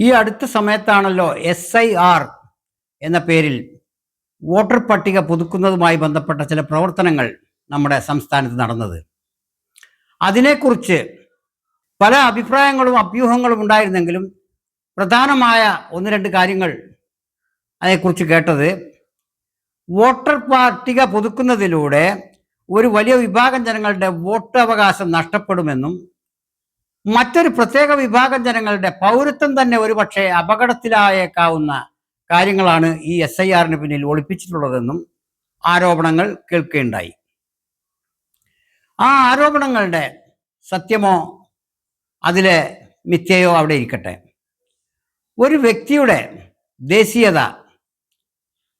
ഈ അടുത്ത സമയത്താണല്ലോ S I R എന്ന പേരിൽ വോട്ടർ പട്ടിക പുതുക്കുന്നതുമായി ബന്ധപ്പെട്ട ചില പ്രവർത്തനങ്ങൾ നമ്മുടെ സംസ്ഥാനത്ത് നടന്നത്. അതിനെക്കുറിച്ച് പല അഭിപ്രായങ്ങളും അഭ്യൂഹങ്ങളും ഉണ്ടായിരുന്നെങ്കിലും പ്രധാനമായ ഒന്ന് രണ്ട് കാര്യങ്ങൾ അതിനെക്കുറിച്ച് കേട്ടത് വോട്ടർ പട്ടിക പുതുക്കുന്നതിലൂടെ ഒരു വലിയ വിഭാഗം ജനങ്ങളുടെ വോട്ടവകാശം നഷ്ടപ്പെടുമെന്നും മറ്റൊരു പ്രത്യേക വിഭാഗം ജനങ്ങളുടെ പൗരത്വം തന്നെ ഒരുപക്ഷെ അപകടത്തിലായേക്കാവുന്ന കാര്യങ്ങളാണ് ഈ എസ് ഐ ആറിന് പിന്നിൽ ഒളിപ്പിച്ചിട്ടുള്ളതെന്നും ആരോപണങ്ങൾ കേൾക്കുകയുണ്ടായി ആ ആരോപണങ്ങളുടെ സത്യമോ അതിലെ മിഥ്യയോ അവിടെ ഇരിക്കട്ടെ. ഒരു വ്യക്തിയുടെ ദേശീയത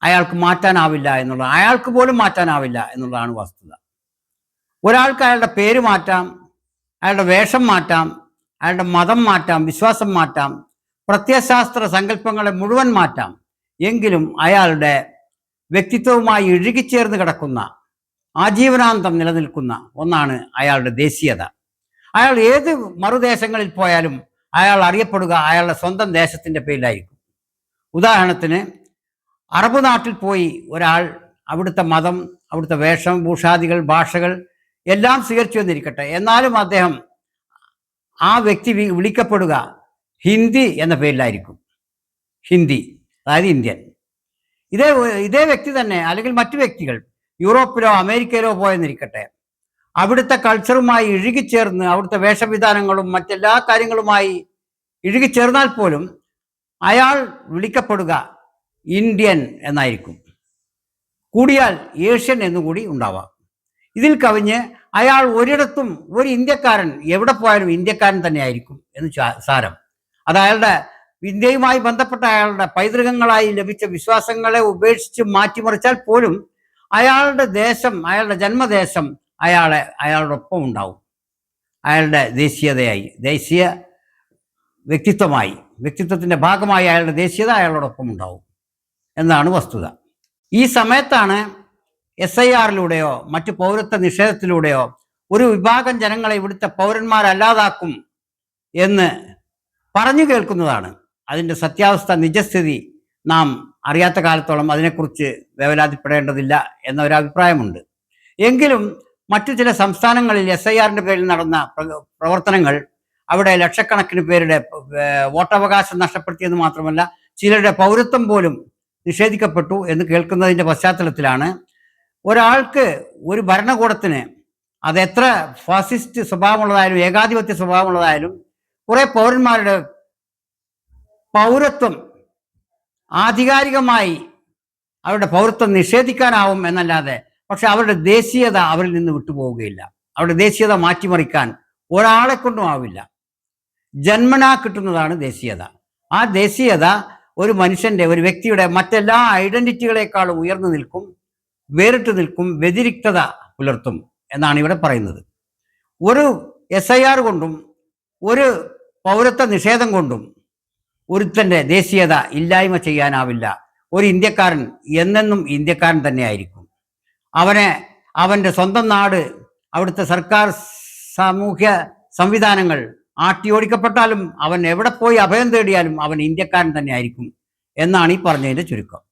അയാൾക്ക് മാറ്റാനാവില്ല എന്നുള്ള അയാൾക്ക് പോലും മാറ്റാനാവില്ല എന്നുള്ളതാണ് വസ്തുത. ഒരാൾക്ക് അയാളുടെ പേര് മാറ്റാം അയാളുടെ വേഷം മാറ്റാം അയാളുടെ മതം മാറ്റാം വിശ്വാസം മാറ്റാം പ്രത്യശാസ്ത്ര സങ്കല്പങ്ങളെ മുഴുവൻ മാറ്റാം. എങ്കിലും അയാളുടെ വ്യക്തിത്വവുമായി ഇഴുകിച്ചേർന്ന് കിടക്കുന്ന ആജീവനാന്തം നിലനിൽക്കുന്ന ഒന്നാണ് അയാളുടെ ദേശീയത. അയാൾ ഏത് മറുദേശങ്ങളിൽ പോയാലും അയാൾ അറിയപ്പെടുക അയാളുടെ സ്വന്തം ദേശത്തിന്റെ പേരിലായിരിക്കും. ഉദാഹരണത്തിന് അറബ് നാട്ടിൽ പോയി ഒരാൾ അവിടുത്തെ മതം അവിടുത്തെ വേഷം ഭൂഷാദികൾ ഭാഷകൾ എല്ലാം സ്വീകരിച്ചു എന്നിരിക്കട്ടെ എന്നാലും അദ്ദേഹം ആ വ്യക്തി വിളിക്കപ്പെടുക ഹിന്ദി എന്ന പേരിലായിരിക്കും. ഹിന്ദി അതായത് ഇന്ത്യൻ. ഇതേ ഇതേ വ്യക്തി തന്നെ അല്ലെങ്കിൽ മറ്റു വ്യക്തികൾ യൂറോപ്പിലോ അമേരിക്കയിലോ പോയെന്നിരിക്കട്ടെ അവിടുത്തെ കൾച്ചറുമായി ഇഴുകിച്ചേർന്ന് അവിടുത്തെ വേഷവിധാനങ്ങളും മറ്റെല്ലാ കാര്യങ്ങളുമായി ഇഴുകിച്ചേർന്നാൽ പോലും അയാൾ വിളിക്കപ്പെടുക ഇന്ത്യൻ എന്നായിരിക്കും. കൂടിയാൽ ഏഷ്യൻ എന്നുകൂടി ഉണ്ടാവാം. ഇതിൽ കവിഞ്ഞ് അയാൾ ഒരിടത്തും ഒരു ഇന്ത്യക്കാരൻ എവിടെ പോയാലും ഇന്ത്യക്കാരൻ തന്നെ ആയിരിക്കും എന്ന് സാരം. അത് അയാളുടെ ഇന്ത്യയുമായി ബന്ധപ്പെട്ട അയാളുടെ പൈതൃകങ്ങളായി ലഭിച്ച വിശ്വാസങ്ങളെ ഉപേക്ഷിച്ച് മാറ്റിമറിച്ചാൽ പോലും അയാളുടെ ദേശം അയാളുടെ ജന്മദേശം അയാളെ അയാളോടൊപ്പം ഉണ്ടാവും. അയാളുടെ ദേശീയതയായി ദേശീയ വ്യക്തിത്വമായി വ്യക്തിത്വത്തിന്റെ ഭാഗമായി അയാളുടെ ദേശീയത അയാളോടൊപ്പം ഉണ്ടാവും. എന്നാണ് വസ്തുത. ഈ സമയത്താണ് എസ് ഐ ആറിലൂടെയോ മറ്റു പൗരത്വ നിഷേധത്തിലൂടെയോ ഒരു വിഭാഗം ജനങ്ങളെ ഇവിടുത്തെ പൗരന്മാരല്ലാതാക്കും എന്ന് പറഞ്ഞു കേൾക്കുന്നതാണ്. അതിന്റെ സത്യാവസ്ഥ നിജസ്ഥിതി നാം അറിയാത്ത കാലത്തോളം അതിനെക്കുറിച്ച് വേവലാതിപ്പെടേണ്ടതില്ല എന്ന ഒരു അഭിപ്രായമുണ്ട്. എങ്കിലും മറ്റു ചില സംസ്ഥാനങ്ങളിൽ എസ് ഐ ആറിന്റെ പേരിൽ നടന്ന പ്രവർത്തനങ്ങൾ അവിടെ ലക്ഷക്കണക്കിന് പേരുടെ വോട്ടവകാശം നഷ്ടപ്പെടുത്തിയെന്ന് മാത്രമല്ല ചിലരുടെ പൗരത്വം പോലും നിഷേധിക്കപ്പെട്ടു എന്ന് കേൾക്കുന്നതിന്റെ പശ്ചാത്തലത്തിലാണ് ഒരാൾക്ക് ഒരു ഭരണകൂടത്തിന് അത് എത്ര ഫാസിസ്റ്റ് സ്വഭാവമുള്ളതായാലും ഏകാധിപത്യ സ്വഭാവമുള്ളതായാലും കുറെ പൗരന്മാരുടെ പൗരത്വം ആധികാരികമായി അവരുടെ പൗരത്വം നിഷേധിക്കാനാവും എന്നല്ലാതെ പക്ഷെ അവരുടെ ദേശീയത അവരിൽ നിന്ന് വിട്ടുപോവുകയില്ല. അവരുടെ ദേശീയത മാറ്റിമറിക്കാൻ ഒരാളെ കൊണ്ടും ആവില്ല. ജന്മനാ കിട്ടുന്നതാണ് ദേശീയത. ആ ദേശീയത ഒരു മനുഷ്യന്റെ ഒരു വ്യക്തിയുടെ മറ്റെല്ലാ ഐഡന്റിറ്റികളെക്കാളും ഉയർന്നു നിൽക്കും. വേറിട്ട് നിൽക്കും വ്യതിരിക്തത പുലർത്തും എന്നാണ് ഇവിടെ പറയുന്നത്. ഒരു എസ് ഐ ആർ കൊണ്ടും ഒരു പൗരത്വ നിഷേധം കൊണ്ടും ഒരുത്തന്റെ ദേശീയത ഇല്ലായ്മ ചെയ്യാനാവില്ല. ഒരു ഇന്ത്യക്കാരൻ എന്നെന്നും ഇന്ത്യക്കാരൻ തന്നെയായിരിക്കും അവനെ അവന്റെ സ്വന്തം നാട് അവിടുത്തെ സർക്കാർ സാമൂഹ്യ സംവിധാനങ്ങൾ ആട്ടിയോടിക്കപ്പെട്ടാലും അവൻ എവിടെ പോയി അഭയം തേടിയാലും അവൻ ഇന്ത്യക്കാരൻ തന്നെയായിരിക്കും എന്നാണ് ഈ പറഞ്ഞതിന്റെ ചുരുക്കം.